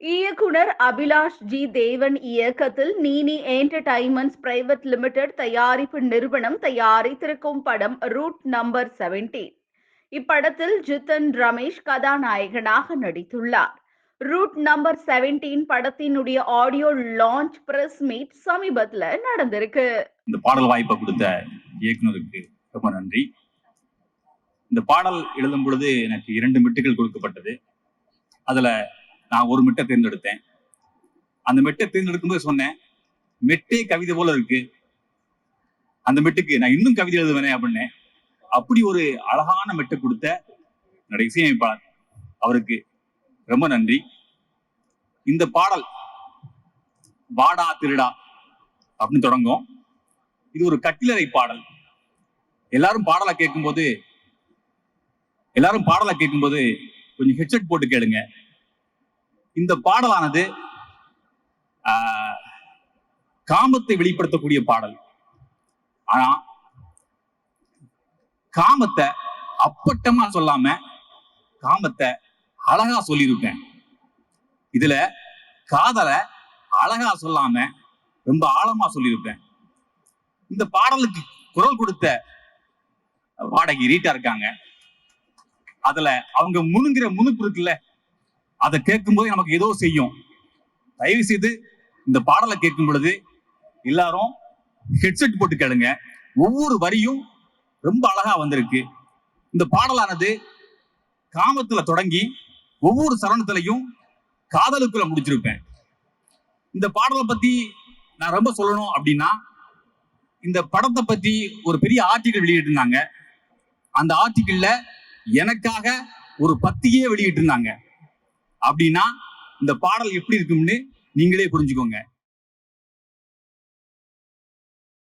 இயக்குனர் அபிலாஷ் ஜி தேவன் இயக்கத்தில் நீனி என்டர்டைன்மெண்ட்ஸ் பிரைவேட் லிமிடெட் தயாரிப்பு நிறுவனம் தயாரித்திருக்கும் படம் ரூட் நம்பர் 17 இப்படத்தில் ஜித்தன் ரமேஷ் கதாநாயகனாக நடித்துள்ளார். ரூட் நம்பர் 17 படத்தினுடைய ஆடியோ லான்ச் பிரஸ் மீட் சமீபத்துல நடந்திருக்கு. இந்த பாடல் வாய்ப்பை கொடுத்த இயக்குனருக்கு ரொம்ப நன்றி. இந்த பாடல் எழுதும் பொழுது எனக்கு இரண்டு மெட்டுகள் கொடுக்கப்பட்டது. அதுல நான் ஒரு மெட்டை தேர்ந்தெடுத்தேன். அந்த மெட்டை தேர்ந்தெடுக்கும் போது சொன்னேன் மெட்டே கவிதை போல இருக்கு. அந்த மெட்டுக்கு நான் இன்னும் கவிதை எழுதுவேனே அப்படின்னேன். அப்படி ஒரு அழகான மெட்டை கொடுத்த என்னுடைய இசையமைப்பாளர். அவருக்கு ரொம்ப நன்றி. இந்த பாடல் வாடா திருடா அப்படின்னு தொடங்கும். இது ஒரு கட்டிலறை பாடல். எல்லாரும் பாடலை கேட்கும்போது எல்லாரும் பாடலை கேட்கும்போது கொஞ்சம் ஹெட்செட் போட்டு கேளுங்க. இந்த பாடலானது ஆஹ், காமத்தை வெளிப்படுத்தக்கூடிய பாடல். ஆனா காமத்தை அப்பட்டமா சொல்லாம காமத்தை அழகா சொல்லியிருப்பேன் இதுல காதலை அழகா சொல்லாம ரொம்ப ஆழமா சொல்லியிருப்பேன் இந்த பாடலுக்கு குரல் கொடுத்த வாடகை ரீட்டா இருக்காங்க. அதுல அவங்க முணுங்கிற முணுப்பு இருக்குல்ல அதை கேட்கும்போது நமக்கு ஏதோ செய்யும். தயவு செய்து இந்த பாடலை கேட்கும் பொழுது எல்லாரும் ஹெட்செட் போட்டு கேளுங்க. ஒவ்வொரு வரியும் ரொம்ப அழகா வந்திருக்கு. இந்த பாடலானது காமத்துல தொடங்கி ஒவ்வொரு சரணத்திலையும் காதலுக்குள்ள முடிச்சிருப்பேன். இந்த பாடலை பத்தி நான் ரொம்ப சொல்லணும் அப்படின்னா இந்த படத்தை பத்தி ஒரு பெரிய ஆர்டிக்கல் வெளியிட்டிருந்தாங்க. அந்த ஆர்டிக்கிள்ல எனக்காக ஒரு பத்தியே வெளியிட்டிருந்தாங்க. அப்படின்னா இந்த பாடல் எப்படி இருக்கும்னு நீங்களே புரிஞ்சுக்கோங்க.